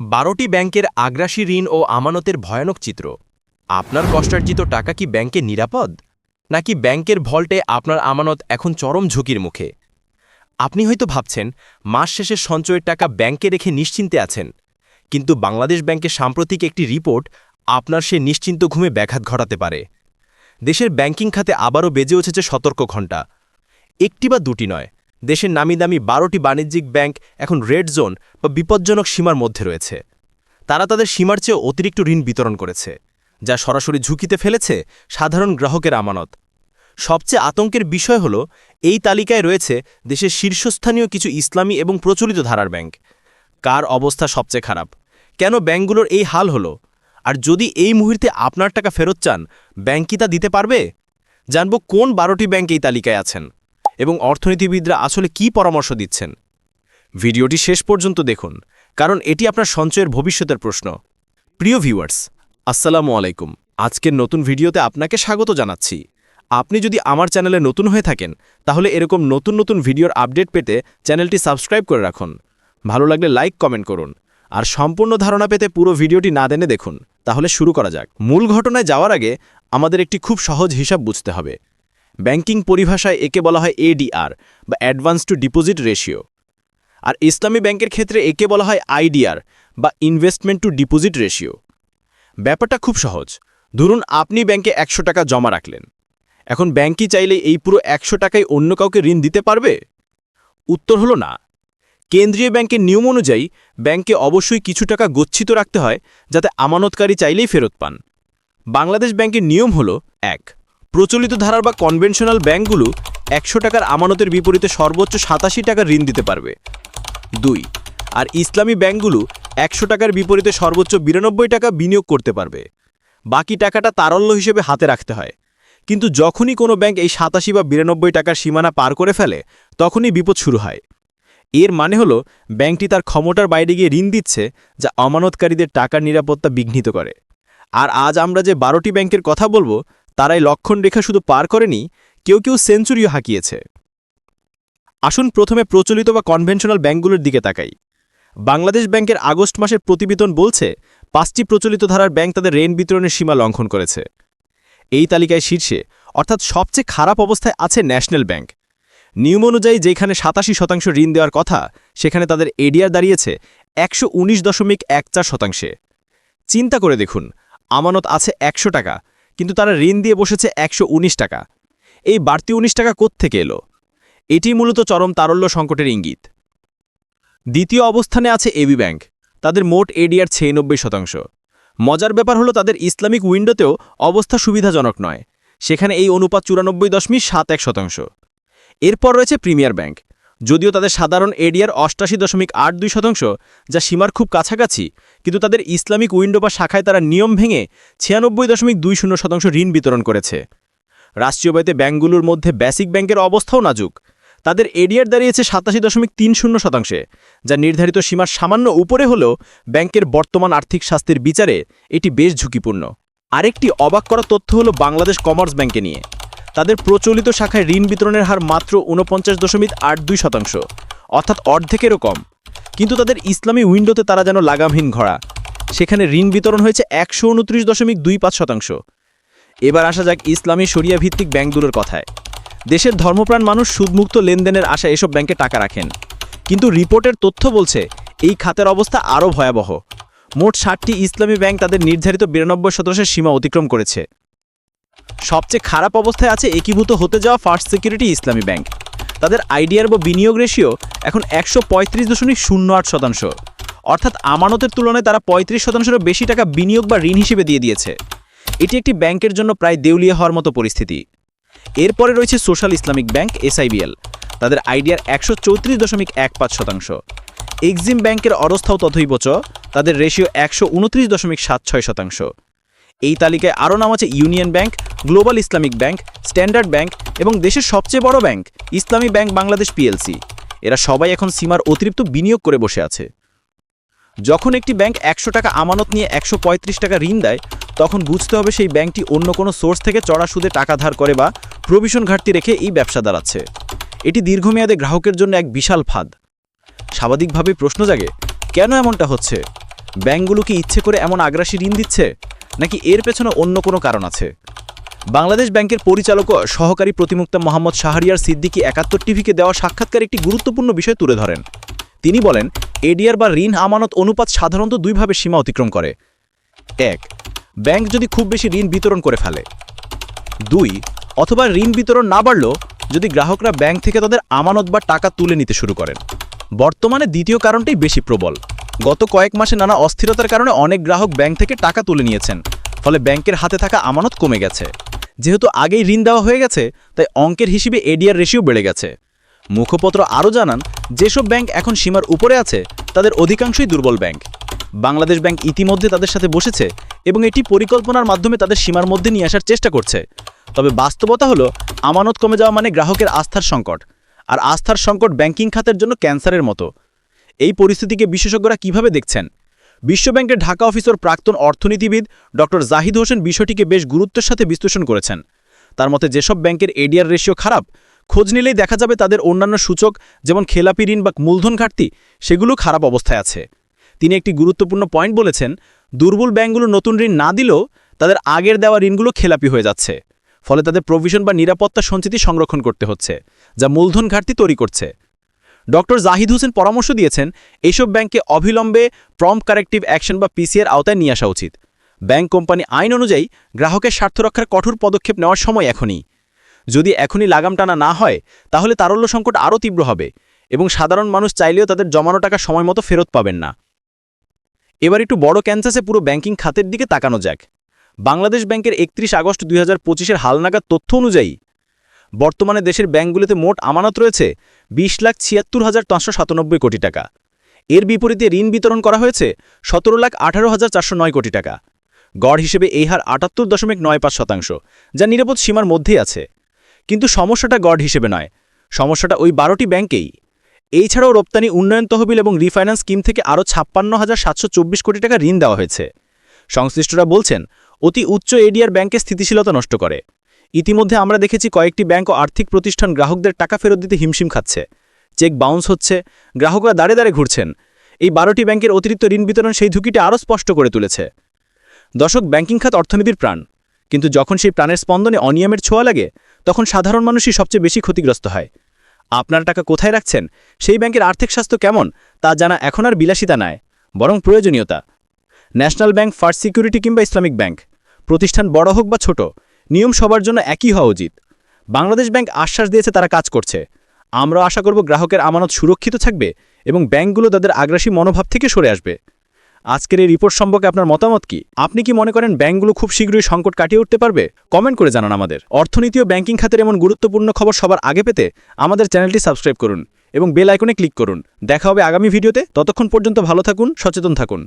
বারোটি ব্যাংকের আগ্রাসী ঋণ ও আমানতের ভয়ানক চিত্র। আপনার কষ্টার্জিত টাকা কি ব্যাংকে নিরাপদ? নাকি ব্যাংকের ভল্টে আপনার আমানত এখন চরম ঝুঁকির মুখে? আপনি হয়তো ভাবছেন, মাস শেষে সঞ্চয়ের টাকা ব্যাংকে রেখে নিশ্চিন্তে আছেন। কিন্তু বাংলাদেশ ব্যাংকের সাম্প্রতিক একটি রিপোর্ট আপনার সে নিশ্চিন্ত ঘুমে ব্যাঘাত ঘটাতে পারে। দেশের ব্যাংকিং খাতে আবারও বেজে উঠেছে সতর্ক ঘণ্টা। একটি বা দুটি নয় দেশের নামি দামি বারোটি বাণিজ্যিক ব্যাংক এখন রেড জোন বা বিপজ্জনক সীমার মধ্যে রয়েছে। তারা তাদের সীমার চেয়ে অতিরিক্ত ঋণ বিতরণ করেছে, যা সরাসরি ঝুঁকিতে ফেলেছে সাধারণ গ্রাহকের আমানত। সবচেয়ে আতঙ্কের বিষয় হল, এই তালিকায় রয়েছে দেশের শীর্ষস্থানীয় কিছু ইসলামী এবং প্রচলিত ধারার ব্যাংক। কার অবস্থা সবচেয়ে খারাপ? কেন ব্যাংকগুলোর এই হাল হলো? আর যদি এই মুহূর্তে আপনার টাকা ফেরত চান, ব্যাংক কি তা দিতে পারবে? জানব কোন বারোটি ব্যাংক এই তালিকায় আছেন। এবং অর্থনীতিবিদরা আসলে কি পরামর্শ দিচ্ছেন? ভিডিওটি শেষ পর্যন্ত দেখুন, কারণ এটি আপনার সঞ্চয়ের ভবিষ্যতের প্রশ্ন। প্রিয় ভিউয়ার্স, আসসালামু আলাইকুম। আজকের নতুন ভিডিওতে আপনাকে স্বাগত জানাচ্ছি। আপনি যদি আমার চ্যানেলে নতুন হয়ে থাকেন, তাহলে এরকম নতুন নতুন ভিডিওর আপডেট পেতে চ্যানেলটি সাবস্ক্রাইব করে রাখুন। ভালো লাগলে লাইক, কমেন্ট করুন। আর সম্পূর্ণ ধারণা পেতে পুরো ভিডিওটি না দেনে দেখুন। তাহলে শুরু করা যাক। মূল ঘটনায় যাওয়ার আগে আমাদের একটি খুব সহজ হিসাব বুঝতে হবে। ব্যাংকিং পরিভাষায় একে বলা হয় এডিআর বা অ্যাডভান্স টু ডিপোজিট রেশিও আর ইসলামী ব্যাংকের ক্ষেত্রে একে বলা হয় আইডিআর বা ইনভেস্টমেন্ট টু ডিপোজিট রেশিও ব্যাপারটা খুব সহজ। ধরুন আপনি ব্যাংকে একশো টাকা জমা রাখলেন। এখন ব্যাংকই চাইলে এই পুরো একশো টাকায় অন্য কাউকে ঋণ দিতে পারবে? উত্তর হলো না। কেন্দ্রীয় ব্যাংকের নিয়ম অনুযায়ী ব্যাংকে অবশ্যই কিছু টাকা গচ্ছিত রাখতে হয় যাতে আমানতকারী চাইলেই ফেরত পান। বাংলাদেশ ব্যাংকের নিয়ম হল এক প্রচলিত ধারার বা কনভেনশনাল ব্যাংকগুলো একশো টাকার আমানতের বিপরীতে সর্বোচ্চ সাতাশি টাকার ঋণ দিতে পারবে। দুই, আর ইসলামী ব্যাংকগুলো একশো টাকার বিপরীতে সর্বোচ্চ বিরানব্বই টাকা বিনিয়োগ করতে পারবে। বাকি টাকাটা তারল্য হিসেবে হাতে রাখতে হয়। কিন্তু যখনই কোনো ব্যাংক এই সাতাশি বা বিরানব্বই টাকার সীমানা পার করে ফেলে, তখনই বিপদ শুরু হয়। এর মানে হল, ব্যাংকটি তার ক্ষমতার বাইরে গিয়ে ঋণ দিচ্ছে, যা আমানতকারীদের টাকার নিরাপত্তা বিঘ্নিত করে। আর আজ আমরা যে বারোটি ব্যাংকের কথা বলব তারাই লক্ষণ রেখা শুধু পার করেনি, কেউ কেউ সেঞ্চুরিও হাঁকিয়েছে। আসুন প্রথমে প্রচলিত বা কনভেনশনাল ব্যাংকগুলোর দিকে তাকাই। বাংলাদেশ ব্যাংকের আগস্ট মাসের প্রতিবেদন বলছে, পাঁচটি প্রচলিত ধারার ব্যাংক তাদের ঋণ বিতরণের সীমা লঙ্ঘন করেছে। এই তালিকায় শীর্ষে, অর্থাৎ সবচেয়ে খারাপ অবস্থায় আছে ন্যাশনাল ব্যাংক। নিয়ম অনুযায়ী যেখানে সাতাশি শতাংশ ঋণ দেওয়ার কথা, সেখানে তাদের এডিআর দাঁড়িয়েছে একশো উনিশ দশমিক এক চার শতাংশে। চিন্তা করে দেখুন, আমানত আছে একশো টাকা কিন্তু তারা ঋণ দিয়ে বসেছে একশো উনিশ টাকা। এই বাড়তি উনিশ টাকা থেকে এলো? এটি মূলত চরম তারল্য সংকটের ইঙ্গিত। দ্বিতীয় অবস্থানে আছে এবি ব্যাংক। তাদের মোট এডিআর ছিয়ানব্বই শতাংশ। মজার ব্যাপার হলো তাদের ইসলামিক উইন্ডোতেও অবস্থা সুবিধাজনক নয়। সেখানে এই অনুপাত চুরানব্বই দশমিক সাত এক শতাংশ। এরপর রয়েছে প্রিমিয়ার ব্যাংক। যদিও তাদের সাধারণ এডিআর অষ্টাশি দশমিক আট দুই শতাংশ, যা সীমার খুব কাছাকাছি, কিন্তু তাদের ইসলামিক উইন্ডো বা শাখায় তারা নিয়ম ভেঙে ছিয়ানব্বই দশমিক দুই শূন্য শতাংশ ঋণ বিতরণ করেছে। রাষ্ট্রীয় ব্যয়তে ব্যাংকগুলোর মধ্যে বেসিক ব্যাংকের অবস্থাও নাজুক। তাদের এডিআর দাঁড়িয়েছে সাতাশি দশমিক তিন শূন্য শতাংশে, যা নির্ধারিত সীমার সামান্য উপরে হলেও ব্যাংকের বর্তমান আর্থিক স্বাস্থ্যের বিচারে এটি বেশ ঝুঁকিপূর্ণ। আরেকটি অবাক করা তথ্য হল বাংলাদেশ কমার্স ব্যাংকে নিয়ে। তাদের প্রচলিত শাখায় ঋণ বিতরণের হার মাত্র ঊনপঞ্চাশ দশমিক আট দুই শতাংশ, অর্থাৎ অর্ধেকেরও কম। কিন্তু তাদের ইসলামী উইন্ডোতে তারা যেন লাগামহীন ঘোড়া, সেখানে ঋণ বিতরণ হয়েছে একশো উনত্রিশ দশমিক দুই পাঁচ শতাংশ। এবার আসা যাক ইসলামী শরিয়া ভিত্তিক ব্যাংকগুলোর কথায়। দেশের ধর্মপ্রাণ মানুষ সুদমুক্ত লেনদেনের আশা এসব ব্যাংকে টাকা রাখেন। কিন্তু রিপোর্টের তথ্য বলছে, এই খাতের অবস্থা আরও ভয়াবহ। মোট ষাটটি ইসলামী ব্যাংক তাদের নির্ধারিত বিরানব্বই শতাংশের সীমা অতিক্রম করেছে। সবচেয়ে খারাপ অবস্থায় আছে একীভূত হতে যাওয়া ফার্স্ট সিকিউরিটি ইসলামী ব্যাংক তাদের আইডিয়ার বা বিনিয়োগ রেশিও এখন একশো পঁয়ত্রিশ দশমিক শূন্য আট শতাংশ। অর্থাৎ আমানতের তুলনায় তারা পঁয়ত্রিশ শতাংশেরও বেশি টাকা বিনিয়োগ বা ঋণ হিসেবে দিয়ে দিয়েছে। এটি একটি ব্যাংকের জন্য প্রায় দেউলিয়া হওয়ার মতো পরিস্থিতি। এরপরে রয়েছে সোশ্যাল ইসলামিক ব্যাংক এসআইবিএল তাদের আইডিয়ার একশো চৌত্রিশ দশমিক এক পাঁচ শতাংশ। এক্সিম ব্যাংকের অরস্থাও তথৈবচ তাদের রেশিও একশো উনত্রিশ দশমিক সাত ছয় শতাংশ। এই তালিকায় আরও নাম আছে union bank, global Islamic bank, standard bank এবং দেশের সবচেয়ে বড় ব্যাংক, ইসলামী ব্যাংক বাংলাদেশ পিএলসি। এরা সবাই এখন সীমার অতিরিক্ত বিনিয়োগ করে বসে আছে। যখন একটি ব্যাংক একশো টাকা আমানত নিয়ে একশো পঁয়ত্রিশ টাকা ঋণ দেয়, তখন বুঝতে হবে সেই ব্যাংকটি অন্য কোনো সোর্স থেকে চড়া সুদে টাকা ধার করে বা প্রভিশন ঘাটতি রেখে এই ব্যবসা দাঁড়াচ্ছে। এটি দীর্ঘমেয়াদে গ্রাহকের জন্য এক বিশাল ফাঁদ। স্বাভাবিকভাবেই প্রশ্ন জাগে, কেন এমনটা হচ্ছে? ব্যাংকগুলো কি ইচ্ছে করে এমন আগ্রাসী ঋণ দিচ্ছে? নাকি এর পেছনে অন্য কোনো কারণ আছে? বাংলাদেশ ব্যাংকের পরিচালক সহকারী প্রতিমুক্তা মোহাম্মদ শাহরিয়ার সিদ্দিকী একাত্তর টিভিকে দেওয়া সাক্ষাৎকার একটি গুরুত্বপূর্ণ বিষয় তুলে ধরেন। তিনি বলেন, এডিআর বা ঋণ আমানত অনুপাত সাধারণত দুইভাবে সীমা অতিক্রম করে। এক, ব্যাংক যদি খুব বেশি ঋণ বিতরণ করে ফেলে। দুই, অথবা ঋণ বিতরণ না বাড়লেও যদি গ্রাহকরা ব্যাংক থেকে তাদের আমানত বা টাকা তুলে নিতে শুরু করেন। বর্তমানে দ্বিতীয় কারণটাই বেশি প্রবল। গত কয়েক মাসে নানা অস্থিরতার কারণে অনেক গ্রাহক ব্যাংক থেকে টাকা তুলে নিয়েছেন। ফলে ব্যাংকের হাতে থাকা আমানত কমে গেছে। যেহেতু আগেই ঋণ দেওয়া হয়ে গেছে, তাই অঙ্কের হিসেবে এডিআর রেশিও বেড়ে গেছে। মুখপত্র আরও জানান, যেসব ব্যাংক এখন সীমার উপরে আছে, তাদের অধিকাংশই দুর্বল ব্যাংক। বাংলাদেশ ব্যাংক ইতিমধ্যে তাদের সাথে বসেছে এবং এটি পরিকল্পনার মাধ্যমে তাদের সীমার মধ্যে নিয়ে আসার চেষ্টা করছে। তবে বাস্তবতা হলো, আমানত কমে যাওয়া মানে গ্রাহকের আস্থার সংকট। আর আস্থার সংকট ব্যাংকিং খাতের জন্য ক্যান্সারের মতো। এই পরিস্থিতিকে বিশেষজ্ঞরা কীভাবে দেখছেন? বিশ্বব্যাংকের ঢাকা অফিসের প্রাক্তন অর্থনীতিবিদ ডক্টর জাহিদ হোসেন বিষয়টিকে বেশ গুরুত্বের সাথে বিশ্লেষণ করেছেন। তার মতে, যেসব ব্যাংকের এডিআর রেশিও খারাপ, খোঁজ নিলেই দেখা যাবে তাদের অন্যান্য সূচক, যেমন খেলাপি ঋণ বা মূলধন ঘাটতি, সেগুলো খারাপ অবস্থায় আছে। তিনি একটি গুরুত্বপূর্ণ পয়েন্ট বলেছেন, দুর্বল ব্যাংকগুলো নতুন ঋণ না দিলেও তাদের আগের দেওয়া ঋণগুলো খেলাপি হয়ে যাচ্ছে। ফলে তাদের প্রভিশন বা নিরাপত্তা সঞ্চিতি সংরক্ষণ করতে হচ্ছে, যা মূলধন ঘাটতি তৈরি করছে। ডক্টর জাহিদ হোসেন পরামর্শ দিয়েছেন এইসব ব্যাংকে অবিলম্বে প্রম কারেক্টিভ অ্যাকশন বা পিসিআর আওতায় নিয়ে আসা উচিত। ব্যাংক কোম্পানি আইন অনুযায়ী গ্রাহকের স্বার্থ রক্ষার কঠোর পদক্ষেপ নেওয়ার সময় এখনই। যদি এখনই লাগাম টানা না হয়, তাহলে তারল্য সংকট আরও তীব্র হবে এবং সাধারণ মানুষ চাইলেও তাদের জমানো টাকা সময় মতো ফেরত পাবেন না। এবার একটু বড় ক্যান্সাসে পুরো ব্যাংকিং খাতের দিকে তাকানো যাক। বাংলাদেশ ব্যাংকের একত্রিশ আগস্ট দুই হাজার পঁচিশের হালনাগাদ তথ্য অনুযায়ী বর্তমানে দেশের ব্যাংকগুলিতে মোট আমানত রয়েছে বিশ লাখ ছিয়াত্তর হাজার পাঁচশো সাতানব্বই কোটি টাকা। এর বিপরীতে ঋণ বিতরণ করা হয়েছে সতেরো লাখ আঠারো হাজার চারশো নয় কোটি টাকা। গড় হিসেবে এই হার আটাত্তর দশমিক নয় পাঁচ শতাংশ, যা নিরাপদ সীমার মধ্যেই আছে। কিন্তু সমস্যাটা গড় হিসেবে নয়, সমস্যাটা ওই বারোটি ব্যাংকেই। এই ছাড়াও রপ্তানি, উন্নয়ন তহবিল এবং রিফাইন্যান্স স্কিম থেকে আরও ছাপ্পান্ন হাজার সাতশো চব্বিশ কোটি টাকা ঋণ দেওয়া হয়েছে। সংশ্লিষ্টরা বলছেন, অতি উচ্চ এডিআর ব্যাংকের স্থিতিশীলতা নষ্ট করে। ইতিমধ্যে আমরা দেখেছি কয়েকটি ব্যাংক ও আর্থিক প্রতিষ্ঠান গ্রাহকদের টাকা ফেরত দিতে হিমশিম খাচ্ছে। চেক বাউন্স হচ্ছে, গ্রাহকরা দাঁড়ে দাঁড়ে ঘুরছেন। এই বারোটি ব্যাংকের অতিরিক্ত ঋণ বিতরণ সেই ঝুঁকিটা আরও স্পষ্ট করে তুলেছে। দশক ব্যাংকিং খাত অর্থনীতির প্রাণ। কিন্তু যখন সেই প্রাণের স্পন্দনে অনিয়মের ছোঁয়া লাগে, তখন সাধারণ মানুষই সবচেয়ে বেশি ক্ষতিগ্রস্ত হয়। আপনার টাকা কোথায় রাখছেন? সেই ব্যাংকের আর্থিক স্বাস্থ্য কেমন? তা জানা এখন আর বিলাসিতা নয় বরং প্রয়োজনীয়তা। ন্যাশনাল ব্যাংক, ফার্স্ট সিকিউরিটি কিংবা ইসলামিক ব্যাংক। প্রতিষ্ঠান বড় হোক বা ছোট নিয়ম সবার জন্য একই হওয়া উচিত। বাংলাদেশ ব্যাংক আশ্বাস দিয়েছে তারা কাজ করছে। আমরা আশা করব গ্রাহকের আমানত সুরক্ষিত থাকবে এবং ব্যাংকগুলো তাদের আগ্রাসী মনোভাব থেকে সরে আসবে। আজকের এই রিপোর্ট সম্পর্কে আপনার মতামত কি? আপনি কি মনে করেন ব্যাংকগুলো খুব শীঘ্রই সংকট কাটিয়ে উঠতে পারবে? কমেন্ট করে জানান আমাদের। অর্থনীতি ও ব্যাংকিং খাতের এমন গুরুত্বপূর্ণ খবর সবার আগে পেতে আমাদের চ্যানেলটি সাবস্ক্রাইব করুন এবং বেল আইকনে ক্লিক করুন। দেখা হবে আগামী ভিডিওতে। ততক্ষণ পর্যন্ত ভালো থাকুন, সচেতন থাকুন।